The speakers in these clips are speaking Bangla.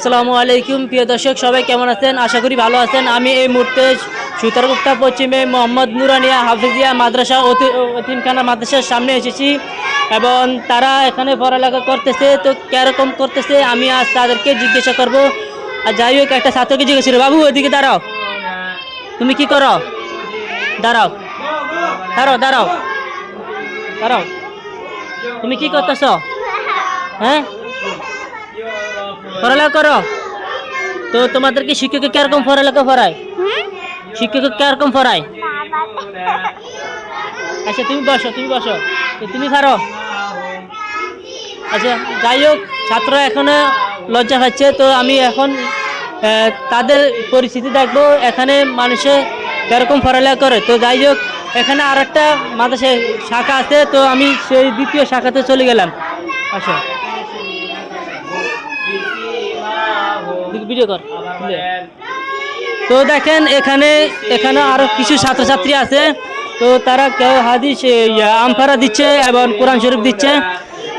আসসালামু আলাইকুম, প্রিয় দর্শক, সবাই কেমন আছেন? আশা করি ভালো আছেন। আমি এই মুহূর্তে সুতারগুপ্তা পশ্চিমে মোহাম্মদ নুরানিয়া হাফিজিয়া মাদ্রাসা অতিমখানা মাদ্রাসার সামনে এসেছি এবং তারা এখানে পড়ালেখা করতেছে। তো কীরকম করতেছে আমি আজ তাদেরকে জিজ্ঞাসা করব। আর যাই হোক, একটা ছাত্রকে জিজ্ঞেস বাবু, ওইদিকে দাঁড়াও। তুমি কি করো? দাঁড়াও। দাঁড়াও দাঁড়াও। দাঁড়াও। তুমি কি করতেছ? হ্যাঁ? পড়ালেখা করো? তো তোমাদের তোমাদেরকে শিক্ষকে কীরকম পড়ালেখা পড়ায়? শিক্ষকে কীরকম পড়ায়? আচ্ছা তুমি বসো তুমি বসো। তো তুমি খারো আচ্ছা যাই হোক ছাত্ররা এখনও লজ্জা পাচ্ছে। তো আমি এখন তাদের পরিস্থিতি দেখব এখানে মানুষে কীরকম পড়ালেখা করে। তো যাই হোক এখানে আর একটা মাদ্রাসা শাখা আছে। তো আমি সেই দ্বিতীয় শাখাতে চলে গেলাম। আচ্ছা ভিডিও কর। তো দেখেন এখানে এখানে আরও কিছু ছাত্রছাত্রী আছে। তো তারা কেউ হাদিস আমফারা দিচ্ছে এবং কোরআন শরীফ দিচ্ছে।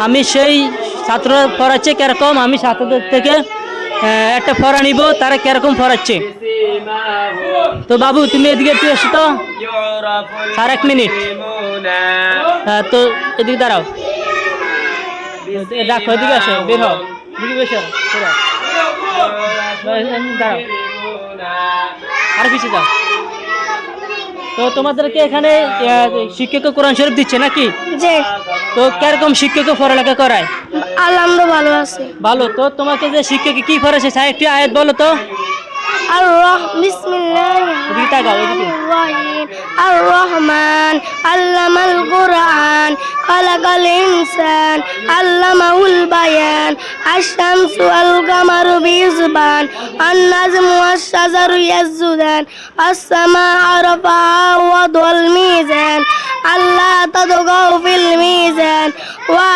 আমি সেই ছাত্র পড়াচ্ছে কীরকম? আমি ছাত্রদের থেকে একটা পড়া নিব তারা কীরকম পড়াচ্ছে তো বাবু তুমি এদিকে একটু এসো তো। স্যার এক মিনিট। হ্যাঁ, তো এদিকে দাঁড়াও। দেখো এদিকে আসো বের হও। এদিকে বসো বের হও। দাঁড়াও আর পিছিয়ে যাও তো তোমাদেরকে এখানে শিক্ষক কোরআন শরীফ দিচ্ছে নাকি? তো কীরকম শিক্ষক পড়ালেখা করায়? আলহামদু ভালো আছে। ভালো। তো তোমাকে যে শিক্ষক কি করেছে স্যার একটি আয়াত বলো তো। আর রহ বিসমিল্লাহ এদিকে তাকাও এদিকে আর রহমান আল্লামাল খালাকাল ইনসান আল্লামাহুল বায়ান, আশ-শামসু আল কামারু বিহিসবান আন-নাজমু ওয়াশ-শাজারু ইয়াসজুদান আস-সামাa'u রাফা'াহু ওয়া ওয়াদাল মিজান, আল্লাহ তাদগাউ ফিল মিজান ওয়া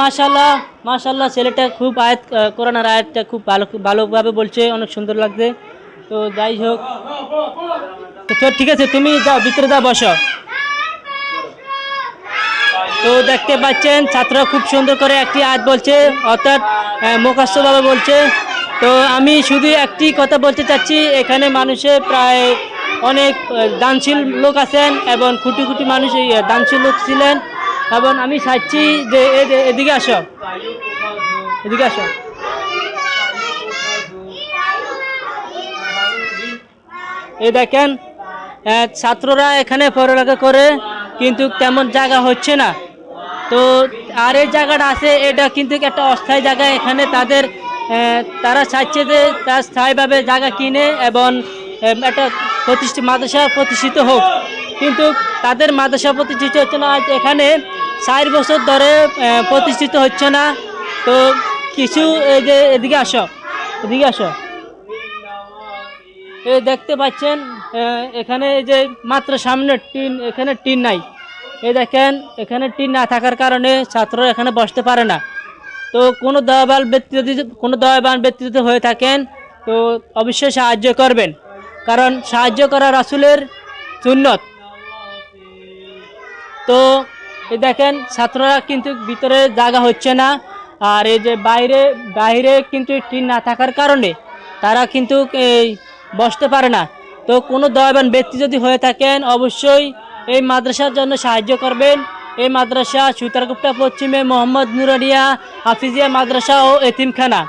মাশাল্লাহ মাশাল্লাহ ছেলেটা খুব আয়াত কোরআনের আয়াতটা খুব ভালো ভালোভাবে বলছে, অনেক সুন্দর লাগছে। তো যাই হোক, তো ঠিক আছে, তুমি যাও, ভিতরে যাও, বসো। তো দেখতে পাচ্ছেন, ছাত্ররা খুব সুন্দর করে একটি আয়াত বলছে, অর্থাৎ মুখাস্তভাবে বলছে। তো আমি শুধু একটি কথা বলতে চাচ্ছি, এখানে মানুষে প্রায় অনেক দানশীল লোক আছেন এবং খুঁটি খুঁটি মানুষ দানশীল লোক ছিলেন। এবং আমি চাচ্ছি যে এ- এ- এদিকে আসো। এদিকে আসো। এই দেখেন ছাত্ররা এখানে পড়ালেখা করে, কিন্তু তেমন জায়গা হচ্ছে না। তো আর এই জায়গাটা আছে, এটা কিন্তু একটা অস্থায়ী জায়গা। এখানে তাদের তারা চাইছে যে তার স্থায়ীভাবে জায়গা কিনে এবং একটা প্রতিষ্ঠিত মাদ্রাসা প্রতিষ্ঠিত হোক। কিন্তু তাদের মাদ্রাসা প্রতিষ্ঠিত হচ্ছে না। আজ এখানে চার বছর ধরে প্রতিষ্ঠিত হচ্ছে না। তো কিছু, এই যে, এদিকে আসো এদিকে আসো। দেখতে পাচ্ছেন এখানে এই যে মাত্র সামনে টিন, এখানে টিন নাই। এই দেখেন, এখানে টিন না থাকার কারণে ছাত্ররা এখানে বসতে পারে না। তো কোনো দয়াবান ব্যক্তি যদি, কোনো দয়াবান ব্যক্তি যদি হয়ে থাকেন, তো অবশ্যই সাহায্য করবেন। কারণ সাহায্য করা রাসুলের সুন্নত। তো এই দেখেন, ছাত্ররা কিন্তু ভিতরে জায়গা হচ্ছে না। আর এই যে বাইরে বাইরে কিন্তু টিন না থাকার কারণে তারা কিন্তু এই বসতে পারে না। তো কোনো দয়াবান ব্যক্তি যদি হয়ে থাকেন, অবশ্যই এই মাদ্রাসার জন্য সাহায্য করবেন। এই মাদ্রাসা সুতারগুপ্তা পশ্চিমে মোহাম্মদ নুরানিয়া হাফিজিয়া মাদ্রাসা ও এতিমখানা।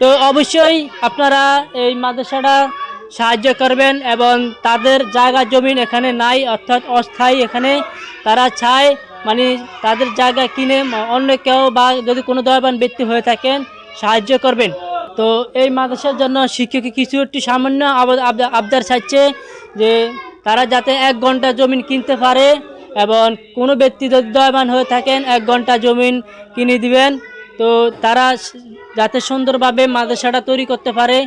তো অবশ্যই আপনারা এই মাদ্রাসাটা সাহায্য করবেন এবং তাদের জায়গা জমিন এখানে নাই, অর্থাৎ অস্থায়ী এখানে তারা চায় মানে তাদের জায়গা কিনে অন্য কেউ বা যদি কোনো দয়াবান ব্যক্তি হয়ে থাকেন, সাহায্য করবেন। তো এই মাদ্রাসার জন্য শিক্ষক কিছু একটি সামান্য আব- আব- আবদার চাইছে যে তারা যাতে এক ঘণ্টা জমিন কিনতে পারে এবং কোনো ব্যক্তি যদি দয়াবান হয়ে থাকেন এক ঘণ্টা জমিন কিনে দিবেন। তো তারা যাতে সুন্দরভাবে মাদ্রাসাটা তৈরি করতে পারে।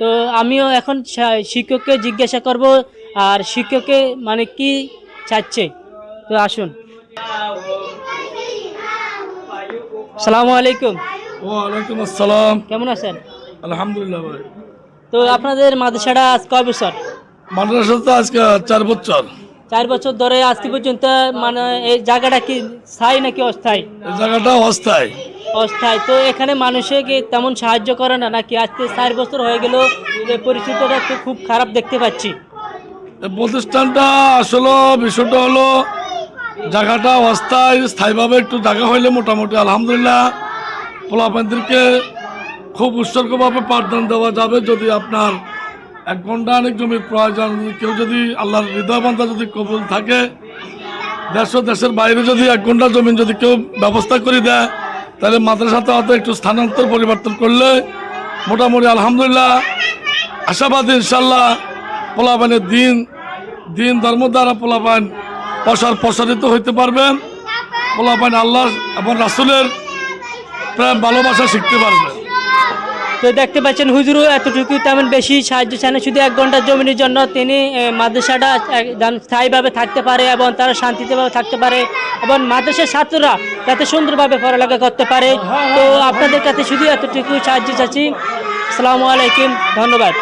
তো আমিও এখন শিক্ষককে জিজ্ঞাসা করব আর শিক্ষককে মানে কি চাচ্ছে? তো আসুন। সালামু আলাইকুম। ওয়ালাইকুম আসসালাম। কেমন আছেন? আলহামদুলিল্লাহ ভাই। তো আপনাদের মাদ্রাসাটা আজ কয় বছর? মাদ্রাসা তো আজকে চার বছর। চার বছর ধরে আজকে পর্যন্ত মানে এই জায়গাটা কি স্থায়ী নাকি অস্থায়ী? জায়গাটা অস্থায়ী। অস্থায়ী। তো এখানে মানুষকে তেমন সাহায্য করে না? নাকি আজকে চার বছর হয়ে গেল পরিস্থিতিটা তো খুব খারাপ দেখতে পাচ্ছি। প্রতিষ্ঠানটা আসলে বিষয়টা হলো জায়গাটা অস্থায়ী স্থায়ীভাবে একটু জায়গা হইলে মোটামুটি আলহামদুলিল্লাহ পোলাপানদেরকে খুব উৎসর্গভাবে পাঠদান দেওয়া যাবে যদি আপনার এক ঘণ্টা অনেক জমির প্রয়োজন কেউ যদি আল্লাহর হৃদয়বান্ধা যদি কবুল থাকে, দেশ দেশের বাইরে যদি এক ঘণ্টা জমি যদি কেউ ব্যবস্থা করে দেয়, তাহলে মাদ্রাসাতে হয়তো একটু স্থানান্তর পরিবর্তন করলে মোটামুটি আলহামদুলিল্লাহ। আশাবাদী ইনশাল্লাহ পোলাপানের দিন দিন ধর্ম দ্বারা পোলাপান প্রসার প্রসারিত হইতে পারবেন পোলাপান আল্লাহ এবং রাসুলের প্রেম, ভালোবাসা শিখতে পারবেন তো দেখতে পাচ্ছেন হুজুরও এতটুকু তেমন বেশি সাহায্য চান। শুধু এক ঘণ্টার জমির জন্য তিনি মাদ্রাসাটা স্থায়ীভাবে থাকতে পারে এবং তারা শান্তিতেভাবে থাকতে পারে এবং মাদ্রাসার ছাত্ররা যাতে সুন্দরভাবে পড়ালেখা করতে পারে। তো আপনাদের কাছে শুধু এতটুকু সাহায্য চাচ্ছি। আসসালামু আলাইকুম, ধন্যবাদ।